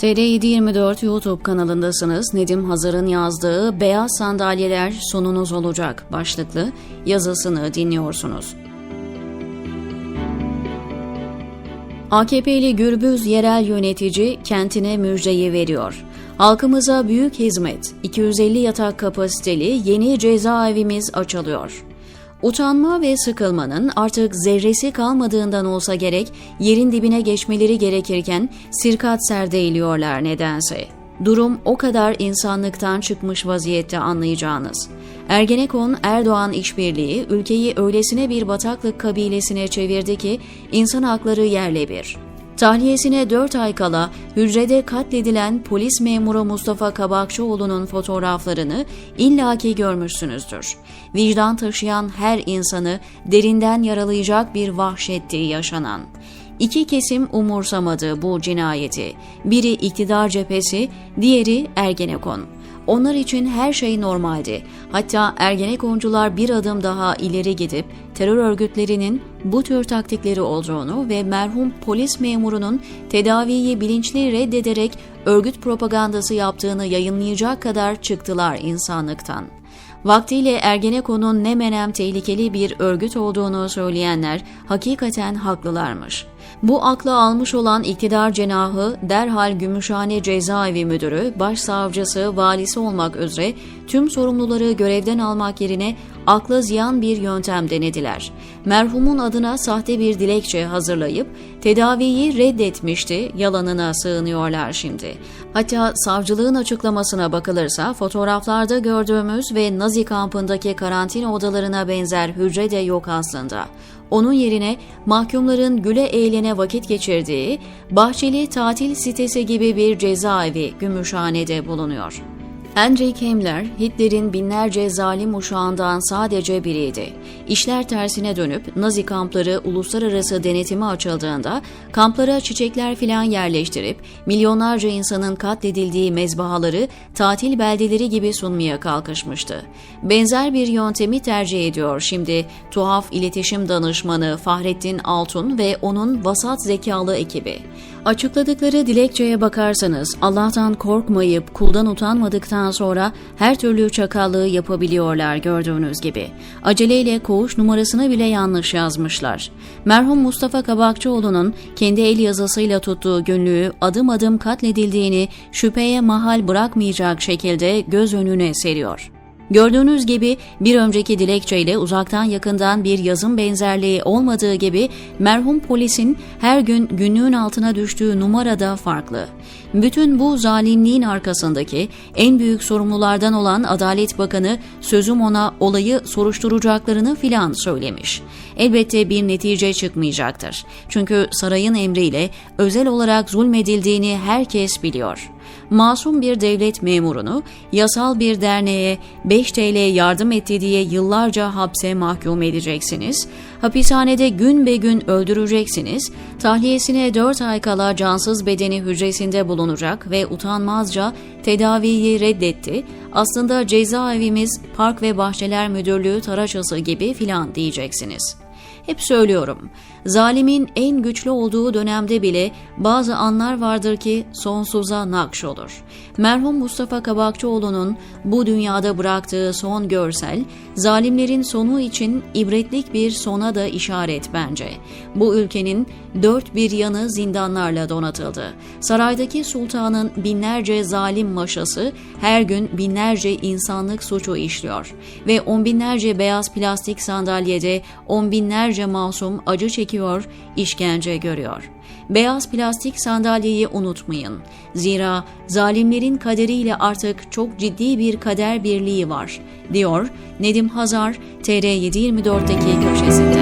TR724 YouTube kanalındasınız. Nedim Hazar'ın yazdığı Beyaz Sandalyeler sonunuz olacak başlıklı yazısını dinliyorsunuz. AKP'li Gürbüz yerel yönetici kentine müjdeyi veriyor. Halkımıza büyük hizmet, 250 yatak kapasiteli yeni cezaevimiz açılıyor. Utanma ve sıkılmanın artık zerresi kalmadığından olsa gerek yerin dibine geçmeleri gerekirken sirkat serdeyiliyorlar nedense. Durum o kadar insanlıktan çıkmış vaziyette anlayacağınız. Ergenekon Erdoğan işbirliği ülkeyi öylesine bir bataklık kabilesine çevirdi ki insan hakları yerle bir. Tahliyesine 4 ay kala hücrede katledilen polis memuru Mustafa Kabakçıoğlu'nun fotoğraflarını illaki görmüşsünüzdür. Vicdan taşıyan her insanı derinden yaralayacak bir vahşetti yaşanan. İki kesim umursamadı bu cinayeti. Biri iktidar cephesi, diğeri Ergenekon. Onlar için her şey normaldi. Hatta Ergenekoncular bir adım daha ileri gidip terör örgütlerinin bu tür taktikleri olduğunu ve merhum polis memurunun tedaviyi bilinçli reddederek örgüt propagandası yaptığını yayınlayacak kadar çıktılar insanlıktan. Vaktiyle Ergenekon'un ne menem tehlikeli bir örgüt olduğunu söyleyenler hakikaten haklılarmış. Bu akla almış olan iktidar cenahı derhal Gümüşhane Cezaevi Müdürü, Başsavcısı, Valisi olmak üzere tüm sorumluları görevden almak yerine akla ziyan bir yöntem denediler. Merhumun adına sahte bir dilekçe hazırlayıp tedaviyi reddetmişti, yalanına sığınıyorlar şimdi. Hatta savcılığın açıklamasına bakılırsa fotoğraflarda gördüğümüz ve Nazi kampındaki karantina odalarına benzer hücre de yok aslında. Onun yerine mahkumların güle eğlene vakit geçirdiği Bahçeli Tatil Sitesi gibi bir cezaevi Gümüşhane'de bulunuyor. Heinrich Himmler, Hitler'in binlerce zalim uşağından sadece biriydi. İşler tersine dönüp Nazi kampları uluslararası denetimi açıldığında kamplara çiçekler filan yerleştirip milyonlarca insanın katledildiği mezbahaları tatil beldeleri gibi sunmaya kalkışmıştı. Benzer bir yöntemi tercih ediyor şimdi tuhaf iletişim danışmanı Fahrettin Altun ve onun vasat zekalı ekibi. Açıkladıkları dilekçeye bakarsanız Allah'tan korkmayıp kuldan utanmadıktan sonra her türlü çakallığı yapabiliyorlar gördüğünüz gibi. Aceleyle koğuş numarasını bile yanlış yazmışlar. Merhum Mustafa Kabakçıoğlu'nun kendi el yazısıyla tuttuğu günlüğü adım adım katledildiğini şüpheye mahal bırakmayacak şekilde göz önüne seriyor. Gördüğünüz gibi bir önceki dilekçeyle uzaktan yakından bir yazım benzerliği olmadığı gibi merhum polisin her gün günlüğün altına düştüğü numara da farklı. Bütün bu zalimliğin arkasındaki en büyük sorumlulardan olan Adalet Bakanı sözüm ona olayı soruşturacaklarını filan söylemiş. Elbette bir netice çıkmayacaktır. Çünkü sarayın emriyle özel olarak zulmedildiğini herkes biliyor masum bir devlet memurunu yasal bir derneğe 5 TL yardım etti diye yıllarca hapse mahkum edeceksiniz. Hapishanede gün be gün öldüreceksiniz. Tahliyesine 4 ay kala cansız bedeni hücresinde bulunacak ve utanmazca tedaviyi reddetti. Aslında cezaevimiz Park ve Bahçeler Müdürlüğü taraçası gibi filan diyeceksiniz. Hep söylüyorum. Zalimin en güçlü olduğu dönemde bile bazı anlar vardır ki sonsuza nakş olur. Merhum Mustafa Kabakçıoğlu'nun bu dünyada bıraktığı son görsel, zalimlerin sonu için ibretlik bir sona da işaret bence. Bu ülkenin dört bir yanı zindanlarla donatıldı. Saraydaki sultanın binlerce zalim maşası her gün binlerce insanlık suçu işliyor ve on binlerce beyaz plastik sandalyede on binlerce masum acı çekiyor, işkence görüyor. Beyaz plastik sandalyeyi unutmayın. Zira zalimlerin kaderiyle artık çok ciddi bir kader birliği var, diyor Nedim Hazar TR724'deki köşesinde.